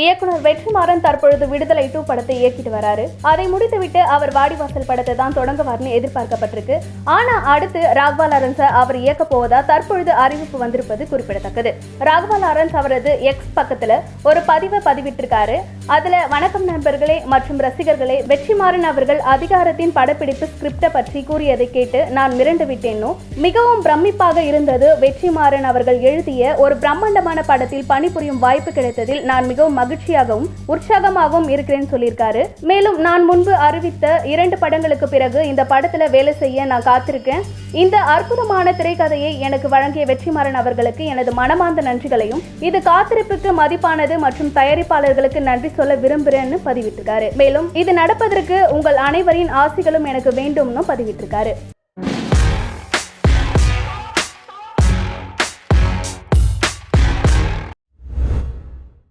இயக்குனர் வெற்றிமாறன் தற்பொழுது விடுதலை டூ படத்தை இயக்கிட்டு வராரு. அதை முடித்துவிட்டு அவர் வாடிவாசல் படத்தை தான் தொடங்குவார்னு எதிர்பார்க்கப்பட்டிருக்கு. ஆனா அடுத்து ராக்வா லாரன்ஸ அவர் இயக்க போவதா தற்பொழுது அறிவிப்பு வந்திருப்பது குறிப்பிடத்தக்கது. ராக்வா லாரன்ஸ் அவரது எக்ஸ் பக்கத்துல ஒரு பதிவை பதிவிட்டிருக்காரு. அதுல வணக்கம் நண்பர்களே மற்றும் ரசிகர்களே வெற்றிமாறன் அவர்கள் அதிகாரத்தின் படப்பிடிப்பு ஸ்கிரிப்டை பற்றி கூறியதை கேட்டு நான் மிரண்டு விட்டேனோ? மிகவும் பிரமிப்பாக இருந்தது வெற்றிமாறன் அவர்கள் எழுதிய ஒரு பிரம்மாண்டமான படத்தில் பணிபுரியும் வாய்ப்பு கிடைத்ததில் நான் மிகவும் மகிழ்ச்சியாகவும் உற்சாகமாகவும் இருக்கிறேன்னு சொல்லியிருக்காரு. மேலும் நான் முன்பு அறிவித்த இரண்டு படங்களுக்கு பிறகு இந்த படத்துல வேலை செய்ய நான் காத்திருக்கேன். இந்த அற்புதமான திரைக்கதையை எனக்கு வழங்கிய வெற்றிமாறன் அவர்களுக்கு எனது மனமார்ந்த நன்றிகளையும் இது காத்திருப்புக்கு மதிப்பானது மற்றும் தயாரிப்பாளர்களுக்கு நன்றி சொல்ல விரும்புகிறேன்னு பதிவிட்டிருக்காரு. மேலும் இது நடப்பதற்கு உங்கள் அனைவரின் ஆசிகளும் எனக்கு வேண்டும்னு பதிவிட்டிருக்காரு.